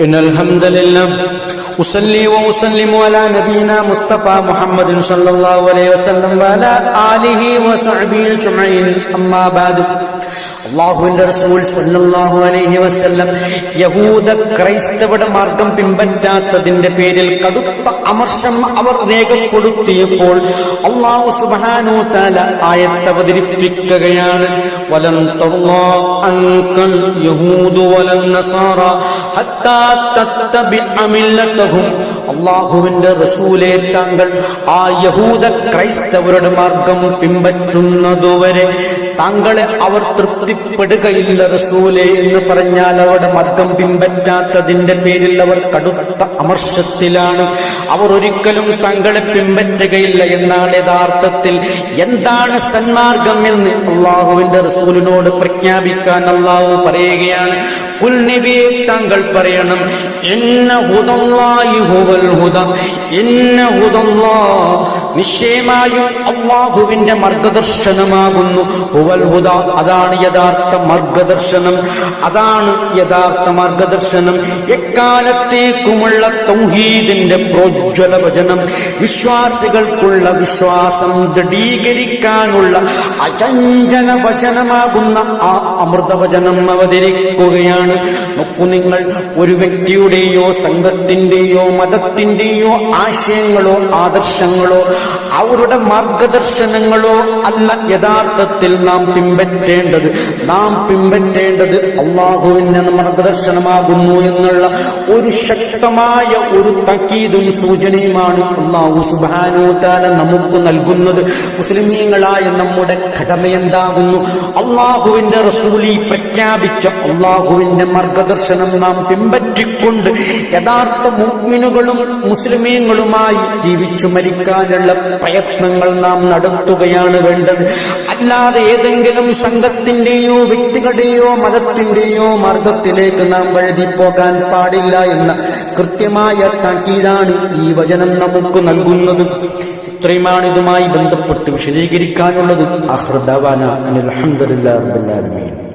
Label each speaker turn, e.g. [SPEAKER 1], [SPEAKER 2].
[SPEAKER 1] إن الحمد لله أصلي وأسلم على نبينا مصطفى محمد صلى الله عليه وسلم وعلى آله وصحبه أجمعين أما بعد റസൂൽ അലൈഹി വസല്ലം യഹൂദ ക്രൈസ്തവരുടെ മാർഗം പിൻപറ്റാത്തതിന്റെ പേരിൽ കടുത്ത അമർഷം അവർ രേഖപ്പെടുത്തിയപ്പോൾ അള്ളാഹു സുബ്ഹാനഹു തആല ആയത്ത് അവതരിപ്പിക്കുകയാണ്. വലം ഹത്താ അള്ളാഹുവിന്റെ റസൂലെ താങ്കൾ ആ യഹൂദ ക്രൈസ്തവരുടെ മാർഗം പിൻപറ്റുന്നതുവരെ താങ്കളെ അവർ തൃപ്തിപ്പെടുകയില്ല റസൂലെ എന്ന് പറഞ്ഞാൽ അവരുടെ മർഗം പിമ്പറ്റാത്തതിന്റെ പേരിൽ അവർ കടുത്ത അമർഷത്തിലാണ്. അവർ ഒരിക്കലും തങ്ങളെ പിമ്പറ്റുകയില്ല എന്നാണ് യഥാർത്ഥത്തിൽ എന്താണ് സന്മാർഗം എന്ന് അള്ളാഹുവിന്റെ റസൂലിനോട് പ്രഖ്യാപിക്കാൻ അള്ളാഹു പറയുകയാണ്. പുൽനിബിയെ താങ്കൾ പറയണം എന്ന ഹുദല്ലായി ഹുവൽ ഹുദ എന്ന ഹുദല്ലാ നിശ്ചയമായും അള്ളാഹുവിന്റെ മാർഗദർശനമാകുന്നു. അതാണ് യഥാർത്ഥ മാർഗദർശനം. അതാണ് യഥാർത്ഥ മാർഗദർശനം. എക്കാലത്തേക്കുമുള്ള തൗഹീദിന്റെ പ്രോജ്വല വചനം വിശ്വാസികൾക്കുള്ള വിശ്വാസം ദൃഢീകരിക്കാനുള്ള അചഞ്ചല വചനമാകുന്ന ആ അമൃതവചനം അവതരിക്കുകയാണ്. നോക്കൂ നിങ്ങൾ ഒരു വ്യക്തിയുടെയോ സംഘത്തിന്റെയോ മതത്തിന്റെയോ ആശയങ്ങളോ ആദർശങ്ങളോ അവരുടെ മാർഗദർശനങ്ങളോ അല്ല യഥാർത്ഥത്തിൽ നാം പിൻപറ്റേണ്ടത്. നാം പിൻപറ്റേണ്ടത് അള്ളാഹുവിന്റെ മാർഗദർശനമാകുന്നു എന്നുള്ള ഒരു ശക്തമായ ഒരു തക്കീതും സൂചനയുമാണ് അള്ളാഹു സുബാനോതാല നമുക്ക് നൽകുന്നത്. മുസ്ലിമീങ്ങളായ നമ്മുടെ കടമ എന്താകുന്നു? അള്ളാഹുവിന്റെ റസൂലി പ്രഖ്യാപിച്ച അള്ളാഹുവിന്റെ മാർഗദർശനം നാം പിൻപറ്റിക്കൊണ്ട് യഥാർത്ഥ മുഗ്മിനുകളും മുസ്ലിമീങ്ങളുമായി ജീവിച്ചു മരിക്കാനുള്ള പ്രയത്നങ്ങൾ നാം നടത്തുകയാണ് വേണ്ടത്. അല്ലാതെ ഏതെങ്കിലും സംഘത്തിന്റെയോ വ്യക്തികളുടെയോ മതത്തിന്റെയോ മാർഗത്തിലേക്ക് നാം വഴുതി പോകാൻ പാടില്ല എന്ന കൃത്യമായ താക്കീതാണ് ഈ വചനം നമുക്ക് നൽകുന്നത്. ഇത്രയുമാണ് ഇതുമായി ബന്ധപ്പെട്ട് വിശദീകരിക്കാനുള്ളത്. അഹ്റദാന അലഹമുല്ലാ